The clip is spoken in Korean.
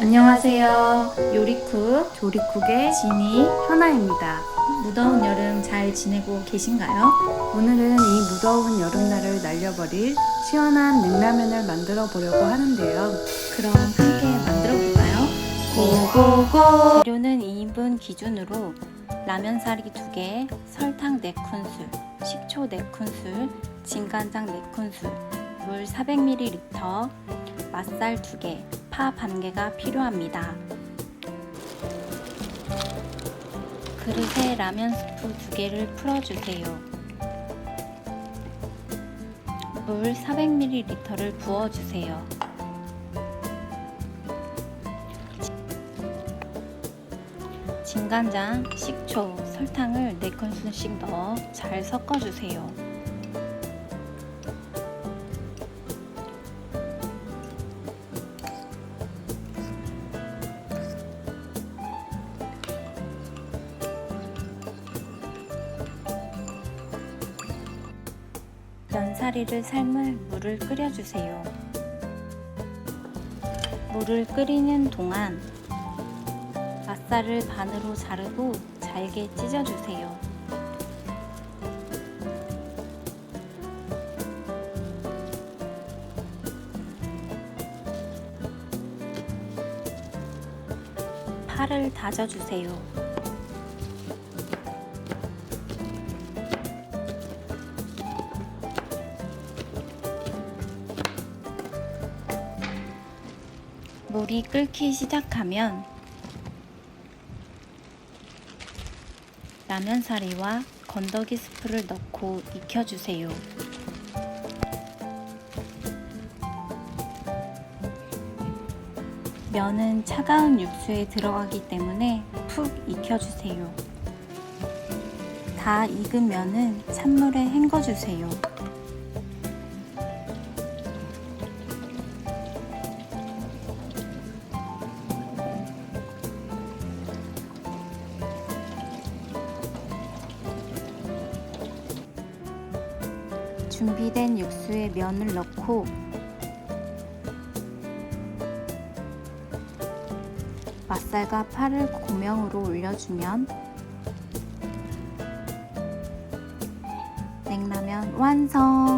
안녕하세요. 요리쿡 조리국의 지니 현아입니다. 무더운 여름 잘 지내고 계신가요? 오늘은 이 무더운 여름날을 날려버릴 시원한 냉라면을 만들어 보려고 하는데요. 그럼 함께 만들어 볼까요? 고고고! 재료는 2인분 기준으로 라면 사리 2개, 설탕 4큰술, 식초 4큰술, 진간장 4큰술, 물 400ml, 맛살 2개, 파 반 개가 필요합니다. 그릇에 라면 스프 2개를 풀어주세요. 물 400ml를 부어주세요. 진간장, 식초, 설탕을 4큰술씩 넣어 잘 섞어주세요. 면사리를 삶을 물을 끓여주세요. 물을 끓이는 동안 맛살을 반으로 자르고 잘게 찢어주세요. 파를 다져주세요. 물이 끓기 시작하면 라면 사리와 건더기 스프를 넣고 익혀주세요. 면은 차가운 육수에 들어가기 때문에 푹 익혀주세요. 다 익은 면은 찬물에 헹궈주세요. 준비된 육수에 면을 넣고 맛살과 파를 고명으로 올려주면 냉라면 완성!